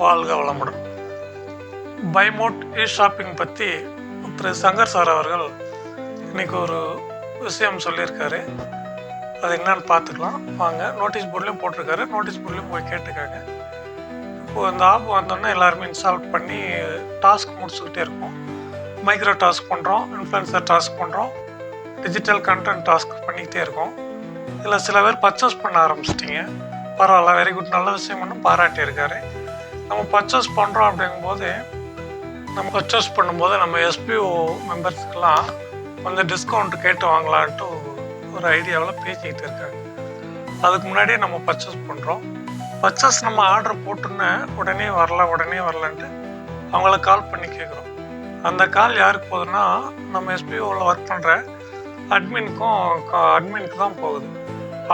வாழ்க வளமுடன். பைமோட் e shopping பற்றி திரு சங்கர் சார் அவர்கள் இன்னைக்கு ஒரு விஷயம் சொல்லியிருக்காரு. அது என்னன்னு பார்த்துக்கலாம். வாங்க நோட்டீஸ் போர்ட்லேயும் போட்டிருக்காரு. நோட்டீஸ் போர்ட்லேயும் போய் கேட்டுக்காங்க. இப்போது இந்த ஆப் வந்தோடனே எல்லாருமே இன்ஸ்டால் பண்ணி டாஸ்க் முடிச்சுக்கிட்டே இருக்கோம் மைக்ரோ டாஸ்க் பண்ணுறோம் இன்ஃப்ளூயன்சர் டாஸ்க் பண்ணுறோம் டிஜிட்டல் கண்டென்ட் டாஸ்க் பண்ணிக்கிட்டே இருக்கோம். இதில் சில பேர் பர்ச்சேஸ் பண்ண ஆரம்பிச்சிட்டிங்க. பரவாயில்ல வெரி குட் நல்ல விஷயம் ஒன்று பாராட்டியிருக்காரு. நம்ம பர்ச்சேஸ் பண்ணுறோம் அப்படிங்கும்போது நம்ம பர்ச்சேஸ் பண்ணும்போது நம்ம எஸ்பிஓ மெம்பர்ஸ்க்கெல்லாம் கொஞ்சம் டிஸ்கவுண்ட் கேட்டு வாங்கலான்ட்டு ஒரு ஐடியாவில் பேசிக்கிட்டு இருக்காங்க. அதுக்கு முன்னாடியே நம்ம பர்ச்சேஸ் பண்ணுறோம் பர்ச்சேஸ் நம்ம ஆர்டர் போட்டோன்னே உடனே வரல உடனே வரலன்ட்டு அவங்கள கால் பண்ணி கேட்குறோம். அந்த கால் யாருக்கு போகுதுன்னா நம்ம எஸ்பிஓவில் ஒர்க் பண்ணுற அட்மினுக்கும் அட்மினுக்கு தான் போகுது.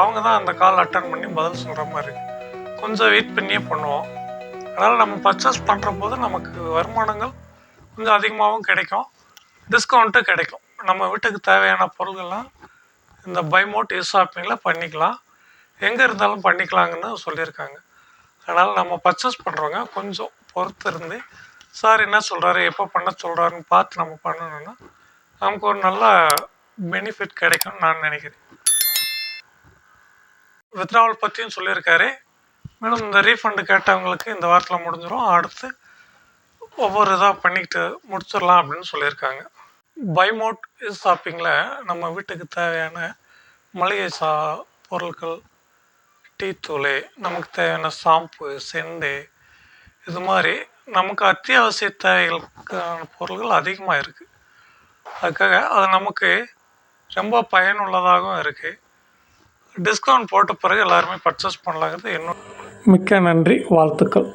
அவங்க தான் அந்த கால் அட்டன் பண்ணி பதில் சொல்கிற மாதிரி கொஞ்சம் வெயிட் பண்ணியே பண்ணுவோம். அதனால் நம்ம பர்ச்சேஸ் பண்ணுற போது நமக்கு வருமானங்கள் கொஞ்சம் அதிகமாகவும் கிடைக்கும். டிஸ்கவுண்ட்டும் கிடைக்கும். நம்ம வீட்டுக்கு தேவையான பொருள்கள்லாம் இந்த பைமோட் இ ஷாப்பிங்கில் பண்ணிக்கலாம். எங்கே இருந்தாலும் பண்ணிக்கலாங்கன்னு சொல்லியிருக்காங்க. அதனால் நம்ம பர்ச்சேஸ் பண்ணுறவங்க கொஞ்சம் பொறுத்து இருந்து சார் என்ன சொல்கிறாரு எப்போ பண்ண சொல்கிறாருன்னு பார்த்து நம்ம பண்ணணும்னா நமக்கு ஒரு நல்ல பெனிஃபிட் கிடைக்கும்னு நான் நினைக்கிறேன். வித்ராவல் பற்றியும் சொல்லியிருக்காரு. மேடம் இந்த ரீஃபண்டு கேட்டவங்களுக்கு இந்த வாரத்தில் முடிஞ்சிடும் அடுத்து ஒவ்வொரு இதாக பண்ணிக்கிட்டு முடிச்சிடலாம் அப்படின்னு சொல்லியிருக்காங்க. பைமோட் ஷாப்பிங்கில் நம்ம வீட்டுக்கு தேவையான மளிகை சா பொருட்கள் டீ தூள் நமக்கு தேவையான ஷாம்பு செண்டு இது மாதிரி நமக்கு அத்தியாவசிய தேவைகளுக்கான பொருள்கள் அதிகமாக இருக்குது அதுக்காக அது நமக்கு ரொம்ப பயனுள்ளதாகவும் இருக்குது டிஸ்கவுண்ட் போட்ட பிறகு எல்லாருமே பர்ச்சேஸ் பண்ணலாங்கிறது இன்னும் மிக்க நன்றி வாழ்த்துக்கள்.